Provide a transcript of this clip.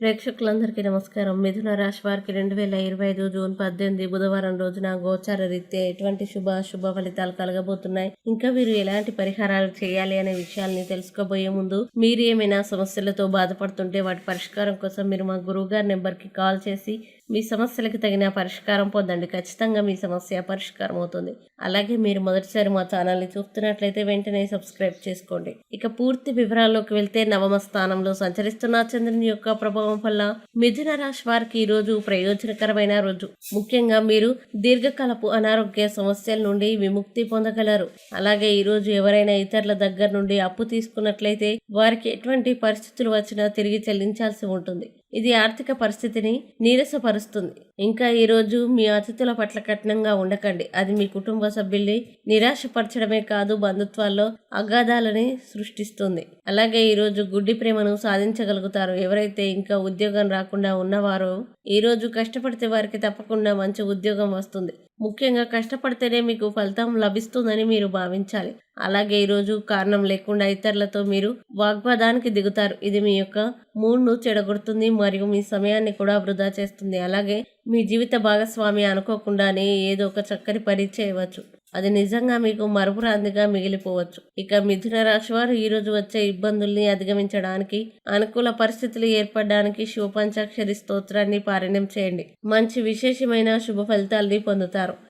ప్రేక్షకులందరికీ నమస్కారం. మిథున రాశి వారికి రెండు వేల ఇరవై ఐదు జూన్ పద్దెనిమిది బుధవారం రోజున గోచార రీత్యా ఎటువంటి శుభ అశుభ ఫలితాలు కలగబోతున్నాయి? ఇంకా వీరు ఎలాంటి పరిహారాలు చేయాలి అనే విషయాల్ని తెలుసుకోబోయే ముందు మీరు ఏమైనా సమస్యలతో బాధపడుతుంటే వాటి పరిష్కారం కోసం మీరు మా గురువు గారి నెంబర్కి కాల్ చేసి మీ సమస్యలకు తగిన పరిష్కారం పొందండి. ఖచ్చితంగా మీ సమస్య పరిష్కారం అవుతుంది. అలాగే మీరు మొదటిసారి మా ఛానల్ని చూస్తున్నట్లయితే వెంటనే సబ్స్క్రైబ్ చేసుకోండి. ఇక పూర్తి వివరాల్లోకి వెళ్తే నవమ స్థానంలో సంచరిస్తున్న చంద్రుని యొక్క ప్రభావం వల్ల మిథున రాశి వారికి ఈ రోజు ప్రయోజనకరమైన రోజు. ముఖ్యంగా మీరు దీర్ఘకాలపు అనారోగ్య సమస్యల నుండి విముక్తి పొందగలరు. అలాగే ఈరోజు ఎవరైనా ఇతరుల దగ్గర నుండి అప్పు తీసుకున్నట్లయితే వారికి ఎటువంటి పరిస్థితులు వచ్చినా తిరిగి చెల్లించాల్సి ఉంటుంది. ఇది ఆర్థిక పరిస్థితిని నీరసపరుస్తుంది. ఇంకా ఈరోజు మీ అతిథుల పట్ల కఠినంగా ఉండకండి. అది మీ కుటుంబ సభ్యుల్ని నిరాశపరచడమే కాదు బంధుత్వాల్లో అగాధాలని సృష్టిస్తుంది. అలాగే ఈరోజు గుడ్డి ప్రేమను సాధించగలుగుతారు. ఎవరైతే ఇంకా ఉద్యోగం రాకుండా ఉన్నవారో ఈరోజు కష్టపడితే వారికి తప్పకుండా మంచి ఉద్యోగం వస్తుంది. ముఖ్యంగా కష్టపడితేనే మీకు ఫలితం లభిస్తుందని మీరు భావించాలి. అలాగే ఈరోజు కారణం లేకుండా ఇతరులతో మీరు వాగ్వాదానికి దిగుతారు. ఇది మీ యొక్క మూడ్ను చెడగొడుతుంది మరియు మీ సమయాన్ని కూడా వృధా చేస్తుంది. అలాగే మీ జీవిత భాగస్వామి అనుకోకుండానే ఏదో ఒక చక్కని పని చేయవచ్చు. అది నిజంగా మీకు మరపురాందిగా మిగిలిపోవచ్చు. ఇక మిథున రాశి వారు ఈరోజు వచ్చే ఇబ్బందుల్ని అధిగమించడానికి అనుకూల పరిస్థితులు ఏర్పడడానికి శివపంచాక్షరి స్తోత్రాన్ని పారాయణం చేయండి. మంచి విశేషమైన శుభ ఫలితాల్ని పొందుతారు.